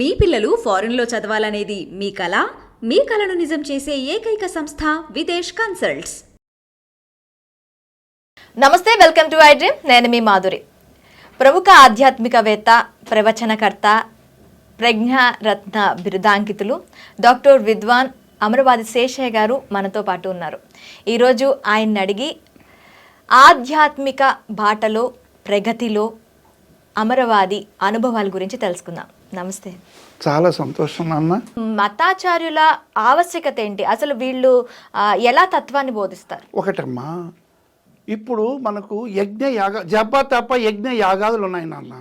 మీ పిల్లలు ఫారెన్లో చదవాలనేది మీ కళ? మీ కళను నిజం చేసే ఏకైక సంస్థ విదేశ్ కన్సల్ట్స్. నమస్తే వెల్కమ్ టు ఐ డ్రీమ్. నేను మీ మాధురి. ప్రముఖ ఆధ్యాత్మికవేత్త ప్రవచనకర్త ప్రజ్ఞారత్న బిరుదాంకితులు డాక్టర్ విద్వాన్ అమరవాది శేషయ్య గారు మనతో పాటు ఉన్నారు. ఈరోజు ఆయన్ని అడిగి ఆధ్యాత్మిక బాటలో ప్రగతిలో అమరవాది అనుభవాల గురించి తెలుసుకుందాం. నమస్తే. చాలా సంతోషం నాన్న. మతాచార్యుల ఆవశ్యకత ఏంటి అసలు వీళ్ళు ఎలా తత్వాన్ని బోధిస్తారు? ఒకటమ్మా ఇప్పుడు మనకు యజ్ఞ యాగ జప తప యజ్ఞ యాగాదులు ఉన్నాయి నాన్న.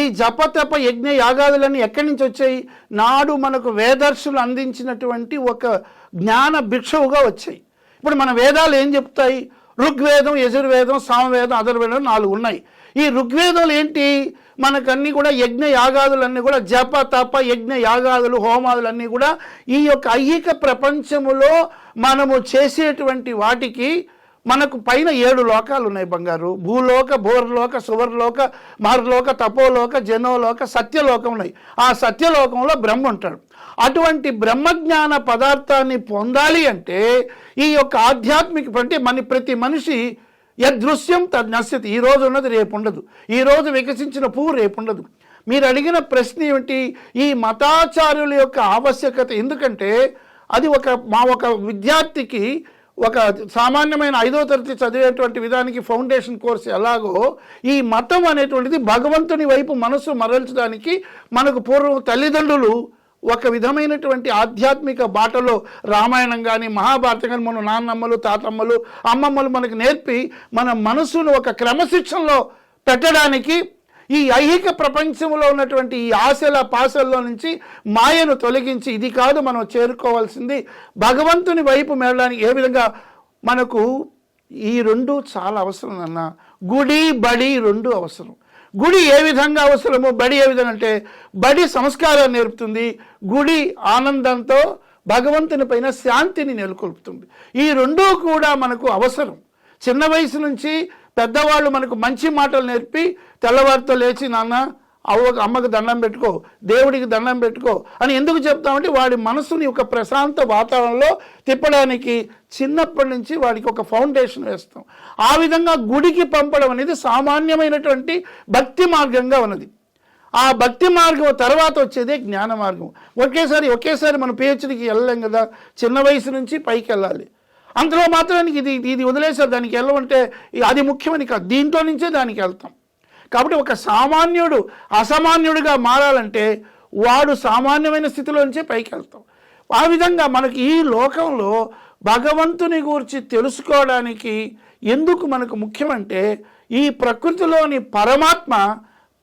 ఈ జప తప యజ్ఞ యాగాదులన్నీ ఎక్కడి నుంచి వచ్చాయి? నాడు మనకు వేదర్శులు అందించినటువంటి ఒక జ్ఞాన భిక్షవుగా వచ్చాయి. ఇప్పుడు మన వేదాలు ఏం చెప్తాయి? ఋగ్వేదం యజుర్వేదం సామవేదం అధర్వేదం నాలుగు ఉన్నాయి. ఈ ఋగ్వేదాలు ఏంటి? మనకన్నీ కూడా యజ్ఞ యాగాదులన్నీ కూడా జప తప యజ్ఞ యాగాదులు హోమాదులన్నీ కూడా ఈ యొక్క ఐహిక ప్రపంచములో మనము చేసేటువంటి వాటికి మనకు పైన ఏడు లోకాలు ఉన్నాయి బంగారు. భూలోక భూర్లోక సువర్లోక మహర్లోక తపోలోక జనోలోక సత్యలోకం ఉన్నాయి. ఆ సత్యలోకంలో బ్రహ్మ ఉంటాడు. అటువంటి బ్రహ్మజ్ఞాన పదార్థాన్ని పొందాలి అంటే ఈ యొక్క ఆధ్యాత్మిక అంటే మన ప్రతి మనిషి యదృశ్యం తద్ నశ్యతి. ఈ రోజు ఉన్నది రేపు ఉండదు. ఈ రోజు వికసించిన పువ్వు రేపు ఉండదు. మీరు అడిగిన ప్రశ్న ఏమిటి? ఈ మతాచార్యుల యొక్క ఆవశ్యకత. ఎందుకంటే అది ఒక మా ఒక విద్యార్థికి ఒక సామాన్యమైన ఐదో తరగతి చదివేటువంటి విధానికి ఫౌండేషన్ కోర్స్ ఎలాగో ఈ మతం అనేటువంటిది భగవంతుని వైపు మనసు మరల్చడానికి మనకు పూర్వం తల్లిదండ్రులు ఒక విధమైనటువంటి ఆధ్యాత్మిక బాటలో రామాయణం కానీ మహాభారతం కానీ మన నాన్నమ్మలు తాతమ్మలు అమ్మమ్మలు మనకు నేర్పి మన మనసును ఒక క్రమశిక్షణలో పెట్టడానికి ఈ ఐహిక ప్రపంచంలో ఉన్నటువంటి ఈ ఆశల పాశల్లో నుంచి మాయను తొలగించి ఇది కాదు మనం చేరుకోవాల్సింది. భగవంతుని వైపు మేళడానికి ఏ విధంగా మనకు ఈ రెండు చాలా అవసరం అన్న గుడి బడి రెండు అవసరం. గుడి ఏ విధంగా అవసరమో బడి ఏ విధంగా అంటే బడి సంస్కారాన్ని నేర్పుతుంది. గుడి ఆనందంతో భగవంతుని పైన శాంతిని నెలకొల్పుతుంది. ఈ రెండూ కూడా మనకు అవసరం. చిన్న వయసు నుంచి పెద్దవాళ్ళు మనకు మంచి మాటలు నేర్పి తెల్లవారితో లేచి నాన్న అవ్వ అమ్మకు దండం పెట్టుకో దేవుడికి దండం పెట్టుకో అని ఎందుకు చెప్తామంటే వాడి మనసుని ఒక ప్రశాంత వాతావరణంలో తిప్పడానికి చిన్నప్పటి నుంచి వాడికి ఒక ఫౌండేషన్ వేస్తాం. ఆ విధంగా గుడికి పంపడం అనేది సామాన్యమైనటువంటి భక్తి మార్గంగా ఉన్నది. ఆ భక్తి మార్గం తర్వాత వచ్చేదే జ్ఞాన మార్గం. ఒకేసారి ఒకేసారి మనం పిహెచ్డికి వెళ్ళలేం కదా చిన్న వయసు నుంచి పైకి వెళ్ళాలి. అందులో మాత్రానికి ఇది ఇది వదిలేసారు. దానికి వెళ్ళమంటే అది ముఖ్యమని కాదు. దీంట్లో నుంచే దానికి వెళ్తాం. కాబట్టి ఒక సామాన్యుడు అసామాన్యుడిగా మారాలంటే వాడు సామాన్యమైన స్థితిలో నుంచే పైకి వెళ్తాం. ఆ విధంగా మనకి ఈ లోకంలో భగవంతుని గురించి తెలుసుకోవడానికి ఎందుకు మనకు ముఖ్యమంటే ఈ ప్రకృతిలోని పరమాత్మ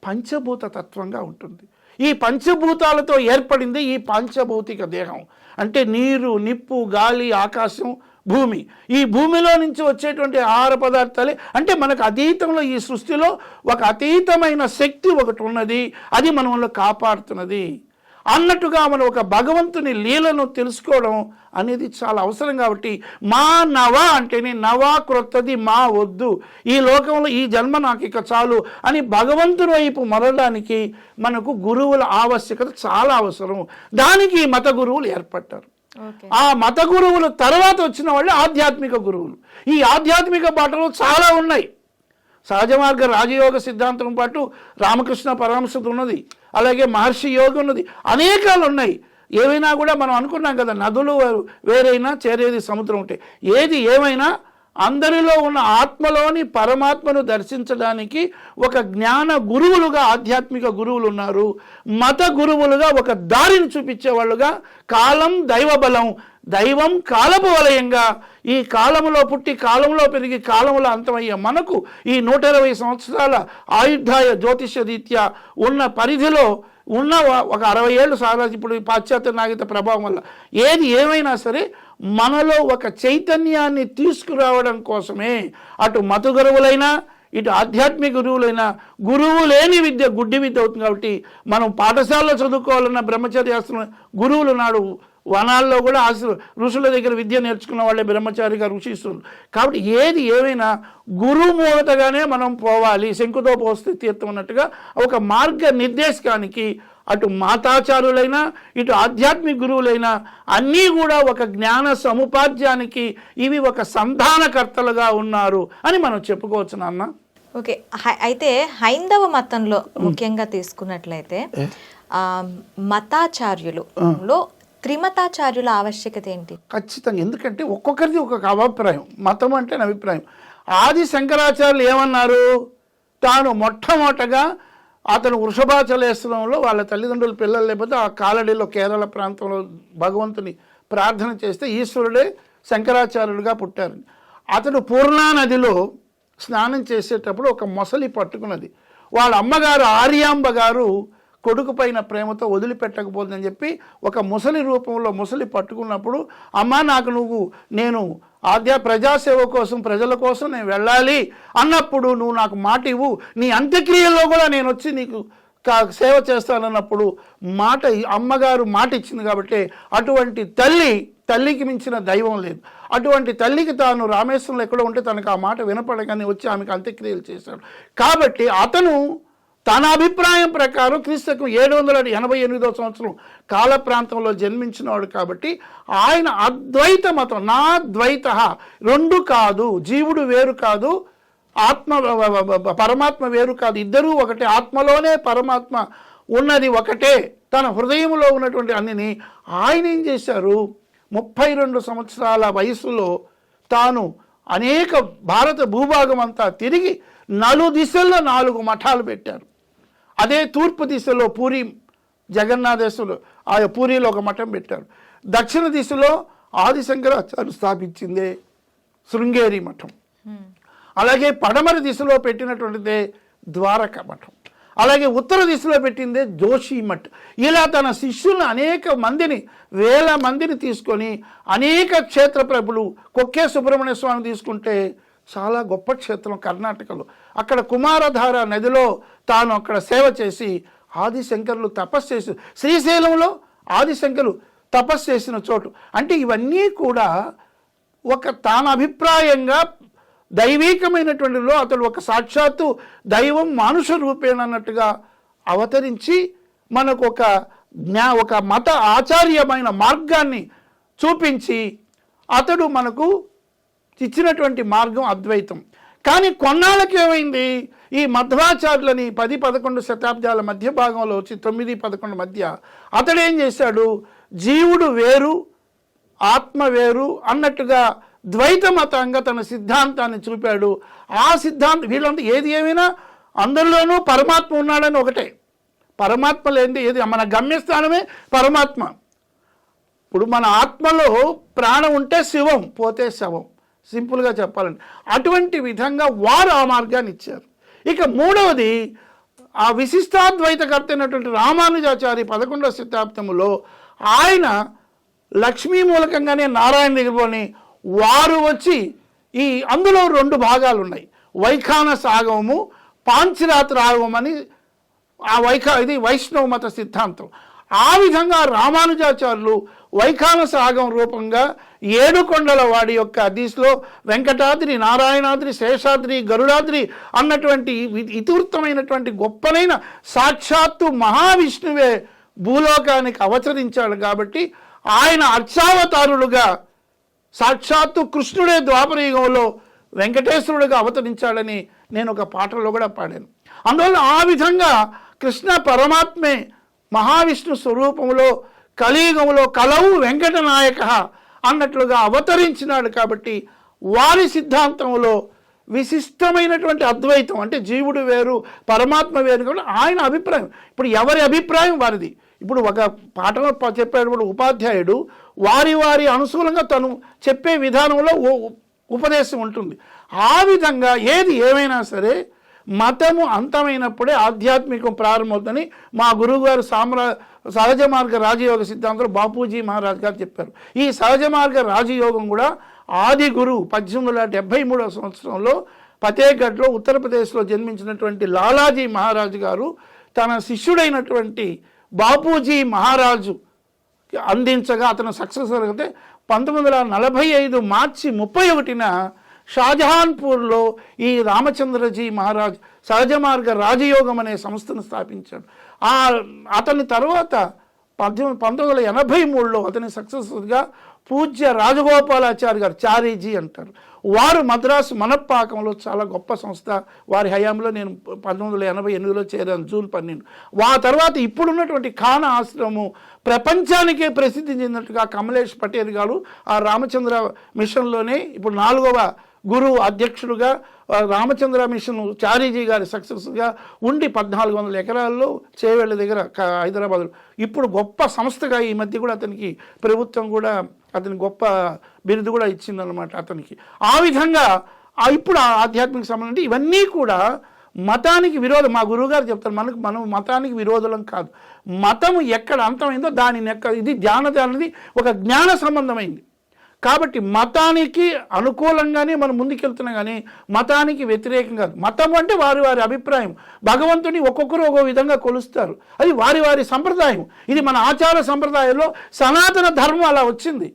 పంచభూత తత్వంగా ఉంటుంది. ఈ పంచభూతాలతో ఏర్పడింది ఈ పంచభౌతిక దేహం. అంటే నీరు నిప్పు గాలి ఆకాశం భూమి. ఈ భూమిలో నుంచి వచ్చేటువంటి ఆహార పదార్థాలే అంటే మనకు అతీతంలో ఈ సృష్టిలో ఒక అతీతమైన శక్తి ఒకటి ఉన్నది. అది మనల్ని కాపాడుతున్నది. అన్నట్టుగా మనం ఒక భగవంతుని లీలను తెలుసుకోవడం అనేది చాలా అవసరం కాబట్టి మా నవ అంటేనే నవ క్రొత్తది మా వద్దు. ఈ లోకంలో ఈ జన్మ నాకు ఇక చాలు అని భగవంతుని వైపు మరలడానికి మనకు గురువుల ఆవశ్యకత చాలా అవసరం. దానికి మత గురువులు ఏర్పడ్డారు. ఆ మత గురువులు తర్వాత వచ్చిన వాళ్ళు ఆధ్యాత్మిక గురువులు. ఈ ఆధ్యాత్మిక బాటలు చాలా ఉన్నాయి. సహజ మార్గ రాజయోగ సిద్ధాంతం పాటు రామకృష్ణ పరమశుద్ధి ఉన్నది. అలాగే మహర్షి యోగి ఉన్నది అనేకాలు ఉన్నాయి ఏవైనా కూడా మనం అనుకున్నాం కదా నదులు వేరైనా చేరేది సముద్రం ఉంటే. ఏది ఏమైనా అందరిలో ఉన్న ఆత్మలోని పరమాత్మను దర్శించడానికి ఒక జ్ఞాన గురువులుగా ఆధ్యాత్మిక గురువులు ఉన్నారు మత గురువులుగా ఒక దారిని చూపించే వాళ్ళుగా కాలం దైవబలం దైవం కాలపు వలయంగా ఈ కాలంలో పుట్టి కాలంలో పెరిగి కాలంలో అంతమయ్యే మనకు ఈ నూట ఇరవై సంవత్సరాల ఆయుధాయ జ్యోతిష రీత్యా ఉన్న పరిధిలో ఉన్న ఒక అరవై ఏళ్ళు సారా ఇప్పుడు ఈ పాశ్చాత్య నాగరిక ప్రభావం వల్ల ఏది ఏమైనా సరే మనలో ఒక చైతన్యాన్ని తీసుకురావడం కోసమే. అటు మత గురువులైనా ఇటు ఆధ్యాత్మిక గురువులైనా గురువు లేని విద్య గుడ్డి విద్య అవుతుంది కాబట్టి మనం పాఠశాలలో చదువుకోవాలన్న బ్రహ్మచర్యాస్త్రం గురువులు నాడు వనాల్లో కూడా ఆశ ఋషుల దగ్గర విద్య నేర్చుకున్న వాళ్ళే బ్రహ్మచారిగా ఋషిస్తులు కాబట్టి ఏది ఏమైనా గురు మూలతగానే మనం పోవాలి శంకుతో పోస్తే తీర్థం అన్నట్టుగా ఒక మార్గ నిర్దేశకానికి అటు మాతాచారులైనా ఇటు ఆధ్యాత్మిక గురువులైనా అన్నీ కూడా ఒక జ్ఞాన సముపార్జానికి ఇవి ఒక సంధానకర్తలుగా ఉన్నారు అని మనం చెప్పుకోవచ్చు నాన్న. ఓకే. అయితే హైందవ మతంలో ముఖ్యంగా తీసుకున్నట్లయితే మతాచార్యులు లో త్రిమతాచార్యుల ఆవశ్యకత ఏంటి? ఖచ్చితంగా. ఎందుకంటే ఒక్కొక్కరిది ఒక్కొక్క అభిప్రాయం మతం అంటే నా అభిప్రాయం. ఆది శంకరాచార్యులు ఏమన్నారు? తాను మొట్టమొదటగా అతను వృషభాచలేశ్వరంలో వాళ్ళ తల్లిదండ్రుల పిల్లలు లేకపోతే ఆ కాలడీలో కేరళ ప్రాంతంలో భగవంతుని ప్రార్థన చేస్తే ఈశ్వరుడే శంకరాచార్యుడిగా పుట్టారు. అతడు పూర్ణా నదిలో స్నానం చేసేటప్పుడు ఒక మొసలి పట్టుకున్నది. వాళ్ళ అమ్మగారు ఆర్యాంబ గారు కొడుకు పైన ప్రేమతో వదిలిపెట్టకపోతుందని చెప్పి ఒక ముసలి రూపంలో ముసలి పట్టుకున్నప్పుడు అమ్మా నాకు నువ్వు నేను ఆద్యా ప్రజాసేవ కోసం ప్రజల కోసం నేను వెళ్ళాలి. అన్నప్పుడు నువ్వు నాకు మాట ఇవ్వు. నీ అంత్యక్రియల్లో కూడా నేను వచ్చి నీకు కా- సేవ చేస్తానన్నప్పుడు మాట అమ్మగారు మాట ఇచ్చింది కాబట్టి అటువంటి తల్లి తల్లికి మించిన దైవం లేదు. అటువంటి తల్లికి తాను రామేశ్వరంలో ఎక్కడో ఉంటే తనకు ఆ మాట వినపడగానే వచ్చి ఆమెకు అంత్యక్రియలు చేశాడు. కాబట్టి అతను తన అభిప్రాయం ప్రకారం క్రీస్తుకు ఏడు వందల ఎనభై ఎనిమిదో సంవత్సరం కాల ప్రాంతంలో జన్మించినవాడు కాబట్టి ఆయన అద్వైత మతం నా ద్వైత. రెండు కాదు జీవుడు వేరు కాదు ఆత్మ పరమాత్మ వేరు కాదు. ఇద్దరూ ఒకటే ఆత్మలోనే పరమాత్మ ఉన్నది ఒకటే. తన హృదయంలో ఉన్నటువంటి అన్నిని ఆయన ఏం చేశారు? ముప్పై రెండు సంవత్సరాల వయసులో తాను అనేక భారత భూభాగం అంతా తిరిగి నలు దిశల్లో నాలుగు మఠాలు పెట్టారు. అదే తూర్పు దిశలో పూరి జగన్నాథేశ్వరులు ఆ పూరిలో ఒక మఠం పెట్టారు. దక్షిణ దిశలో ఆదిశంకరాచార్య స్థాపించిందే శృంగేరి మఠం. అలాగే పడమర దిశలో పెట్టినటువంటిదే ద్వారక మఠం. అలాగే ఉత్తర దిశలో పెట్టిందే జోషి మఠ్. ఇలా తన శిష్యులను అనేక మందిని వేల మందిని తీసుకొని అనేక క్షేత్ర ప్రభులు కొక్కే సుబ్రహ్మణ్య స్వామి తీసుకుంటే చాలా గొప్ప క్షేత్రం కర్ణాటకలో. అక్కడ కుమారధార నదిలో తాను అక్కడ సేవ చేసి ఆదిశంకరులు తపస్సు చేసి శ్రీశైలంలో ఆదిశంకరులు తపస్సు చేసిన చోటు. అంటే ఇవన్నీ కూడా ఒక తాను అభిప్రాయంగా దైవీకమైనటువంటిలో అతడు ఒక సాక్షాత్తు దైవం మానుష రూపేణ అన్నట్టుగా అవతరించి మనకు ఒక జ్ఞా ఒక మత ఆచార్యమైన మార్గాన్ని చూపించి అతడు మనకు ఇచ్చినటువంటి మార్గం అద్వైతం. కానీ కొన్నాళ్ళకి ఏమైంది? ఈ మధ్వాచార్యులని పది పదకొండు శతాబ్దాల మధ్య భాగంలో వచ్చి తొమ్మిది పదకొండు మధ్య అతడు ఏం చేశాడు? జీవుడు వేరు ఆత్మ వేరు అన్నట్టుగా ద్వైత మతంగా తన సిద్ధాంతాన్ని చూపాడు. ఆ సిద్ధాంతం వీళ్ళంతా ఏది ఏమైనా అందరిలోనూ పరమాత్మ ఉన్నాడని ఒకటే. పరమాత్మ లేనిది ఏది మన గమ్యస్థానమే పరమాత్మ. ఇప్పుడు మన ఆత్మలో ప్రాణం ఉంటే శివం పోతే శవం. సింపుల్గా చెప్పాలంటే అటువంటి విధంగా వారు ఆ మార్గాన్ని ఇచ్చారు. ఇక మూడవది ఆ విశిష్టాద్వైతకర్త అయినటువంటి రామానుజాచారి పదకొండవ శతాబ్దంలో ఆయన లక్ష్మీ మూలకంగానే నారాయణ దగ్గరలోని వారు వచ్చి ఈ అందులో రెండు భాగాలు ఉన్నాయి వైఖాన ఆగమము పాంచిరాత్ర ఆగమం అని ఆ వైఖ ఇది వైష్ణవ మత సిద్ధాంతం. ఆ విధంగా రామానుజాచార్యులు వైఖానస ఆగం రూపంగా ఏడుకొండల వాడి యొక్క దిశలో వెంకటాద్రి నారాయణాద్రి శేషాద్రి గరుడాద్రి అన్నటువంటి ఇతివృత్తమైనటువంటి గొప్పనైన సాక్షాత్తు మహావిష్ణువే భూలోకానికి అవతరించాడు కాబట్టి ఆయన అర్చావతారులుగా సాక్షాత్తు కృష్ణుడే ద్వాపరయుగంలో వెంకటేశ్వరుడుగా అవతరించాడని నేను ఒక పాటలో కూడా పాడాను. అందువల్ల ఆ విధంగా కృష్ణ పరమాత్మే మహావిష్ణు స్వరూపంలో కలియుగంలో కలవు వెంకటనాయక అన్నట్లుగా అవతరించినాడు కాబట్టి వారి సిద్ధాంతంలో విశిష్టమైనటువంటి అద్వైతం అంటే జీవుడు వేరు పరమాత్మ వేరు కాబట్టి ఆయన అభిప్రాయం. ఇప్పుడు ఎవరి అభిప్రాయం వారిది? ఇప్పుడు ఒక పాఠంలో చెప్పేటప్పుడు ఉపాధ్యాయుడు వారి వారి అనుకూలంగా తను చెప్పే విధానంలో ఉపదేశం ఉంటుంది. ఆ విధంగా ఏది ఏమైనా సరే మతము అంతమైనప్పుడే ఆధ్యాత్మికం ప్రారంభమవుతుందని మా గురువుగారు సామ్రా సహజ మార్గ రాజయోగ సిద్ధాంతంలో బాపూజీ మహారాజ్ గారు చెప్పారు. ఈ సహజ మార్గ రాజయోగం కూడా ఆది గురువు పద్దెనిమిది వందల డెబ్భై మూడవ సంవత్సరంలో ఫతేగఢ్లో ఉత్తరప్రదేశ్లో జన్మించినటువంటి లాలాజీ మహారాజు గారు తన శిష్యుడైనటువంటి బాపూజీ మహారాజు అందించగా అతను సక్సెస్ అయితే పంతొమ్మిది వందల నలభై ఐదు మార్చి ముప్పై ఒకటిన షాజహాన్పూర్లో ఈ రామచంద్రజీ మహారాజ్ సహజ మార్గ రాజయోగం అనే సంస్థను స్థాపించాడు. ఆ అతని తర్వాత పద్దెనిమిది పంతొమ్మిది వందల ఎనభై మూడులో అతని సక్సెస్ఫుల్గా పూజ్య రాజగోపాలాచారి గారు చారీజీ అంటారు. వారు మద్రాసు మనపాకంలో చాలా గొప్ప సంస్థ. వారి హయాంలో నేను పంతొమ్మిది వందల ఎనభై ఎనిమిదిలో చేరాను జూన్ పన్నెండు. ఆ తర్వాత ఇప్పుడున్నటువంటి ఖాన్ ఆశ్రమం ప్రపంచానికే ప్రసిద్ధి చెందినట్టుగా కమలేష్ పటేల్ గారు ఆ రామచంద్ర మిషన్లోనే ఇప్పుడు నాలుగవ గురువు అధ్యక్షుడుగా రామచంద్ర మిషన్ చారీజీ గారి సక్సెస్గా ఉండి పద్నాలుగు వందల ఎకరాల్లో చేవేళ్ళ దగ్గర హైదరాబాద్లో. ఇప్పుడు గొప్ప సంస్థగా ఈ మధ్య కూడా అతనికి ప్రభుత్వం కూడా అతని గొప్ప బిరుదు కూడా ఇచ్చిందనమాట అతనికి. ఆ విధంగా ఇప్పుడు ఆ ఆధ్యాత్మిక సంబంధం ఇవన్నీ కూడా మతానికి విరోధం. మా గురువుగారు చెప్తారు మనకు మనం మతానికి విరోధులం కాదు. మతం ఎక్కడ అంతమైందో దానిని ఎక్క ఇది ధ్యానది అనేది ఒక జ్ఞాన సంబంధమైంది. కాబట్టి మతానికి అనుకూలంగానే మనం ముందుకెళ్తున్నాం కానీ మతానికి వ్యతిరేకం కాదు. మతం అంటే వారి వారి అభిప్రాయం. భగవంతుని ఒక్కొక్కరు ఒక్కో విధంగా కొలుస్తారు. అది వారి వారి సంప్రదాయం. ఇది మన ఆచార సంప్రదాయంలో సనాతన ధర్మం అలా వచ్చింది.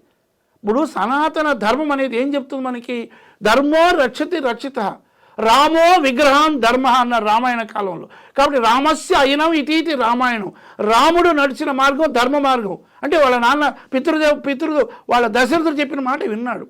ఇప్పుడు సనాతన ధర్మం అనేది ఏం చెప్తుంది మనకి? ధర్మో రక్షతి రక్షిత. రామో విగ్రహం ధర్మ అన్న రామాయణ కాలంలో. కాబట్టి రామస్య అయినం ఇటీతి రామాయణం. రాముడు నడిచిన మార్గం ధర్మ మార్గం. అంటే వాళ్ళ నాన్న పితృదేవ పితృ వాళ్ళ దశరథుడు చెప్పిన మాట విన్నాడు.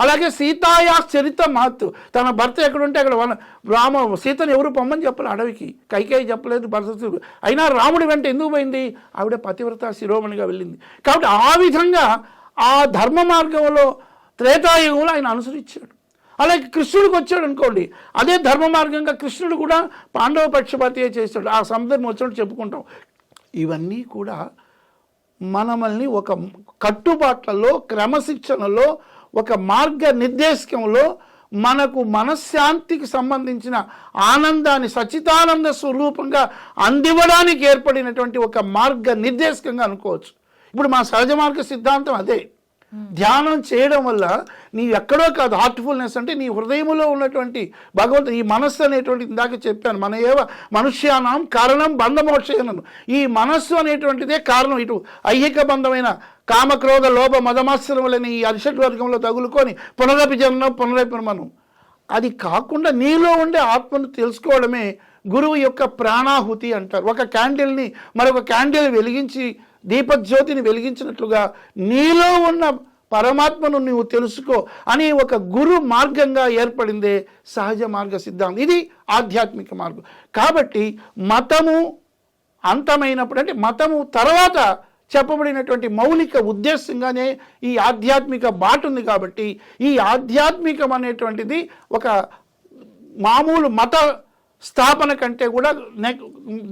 అలాగే సీతాయా చరిత మహత్తు తన భర్త ఎక్కడుంటే అక్కడ వాళ్ళ రామ సీతను ఎవరు పొమ్మని చెప్పాలి అడవికి. కైకేయి చెప్పలేదు భరత అయినా రాముడి వెంట ఎందుకు పోయింది? ఆవిడ పతివ్రత శిరోమణిగా వెళ్ళింది. కాబట్టి ఆ విధంగా ఆ ధర్మ మార్గంలో త్రేతాయుగంలో ఆయన అనుసరించాడు. అలాగే కృష్ణుడికి వచ్చాడు అనుకోండి. అదే ధర్మ మార్గంగా కృష్ణుడు కూడా పాండవ పక్షపాతియే చేస్తాడు. ఆ సందర్భం వచ్చినట్టు చెప్పుకుంటాం. ఇవన్నీ కూడా మనమల్ని ఒక కట్టుబాట్లలో క్రమశిక్షణలో ఒక మార్గ నిర్దేశకంలో మనకు మనశ్శాంతికి సంబంధించిన ఆనందాన్ని సచితానంద స్వరూపంగా అందివ్వడానికి ఏర్పడినటువంటి ఒక మార్గ నిర్దేశకంగా అనుకోవచ్చు. ఇప్పుడు మా సహజ మార్గ సిద్ధాంతం అదే. ధ్యానం చేయడం వల్ల నీ ఎక్కడో కాదు హార్ట్ఫుల్నెస్ అంటే నీ హృదయంలో ఉన్నటువంటి భగవంతు ఈ మనస్సు అనేటువంటి ఇందాక చెప్పాను మన ఏవ మనుష్యానం కారణం బంధమోక్షయనం ఈ మనస్సు అనేటువంటిదే కారణం. ఇటు ఐహిక బంధమైన కామక్రోధ లోభ మదమాశ్రములని ఈ అరిషడ్ వర్గంలో తగులుకొని పునరపి జన్మం పునరపి మనం అది కాకుండా నీలో ఉండే ఆత్మను తెలుసుకోవడమే గురువు యొక్క ప్రాణాహుతి అంటారు. ఒక క్యాండిల్ని మరొక క్యాండిల్ వెలిగించి దీపజ్యోతిని వెలిగించినట్లుగా నీలో ఉన్న పరమాత్మను నువ్వు తెలుసుకో అని ఒక గురు మార్గంగా ఏర్పడిందే సహజ మార్గ సిద్ధాంతం. ఇది ఆధ్యాత్మిక మార్గం. కాబట్టి మతము అంతమైనప్పుడు అంటే మతము తర్వాత చెప్పబడినటువంటి మౌలిక ఉద్దేశంగానే ఈ ఆధ్యాత్మిక బాట ఉంది కాబట్టి ఈ ఆధ్యాత్మికం అనేటువంటిది ఒక మామూలు మత స్థాపన కంటే కూడా నెక్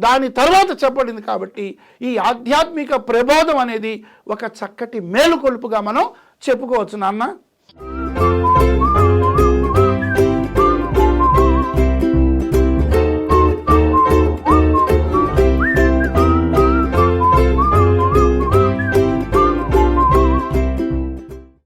దాని తర్వాత చెప్పబడింది కాబట్టి ఈ ఆధ్యాత్మిక ప్రబోధం అనేది ఒక చక్కటి మేలుకొలుపుగా మనం చెప్పుకోవచ్చు నాన్న.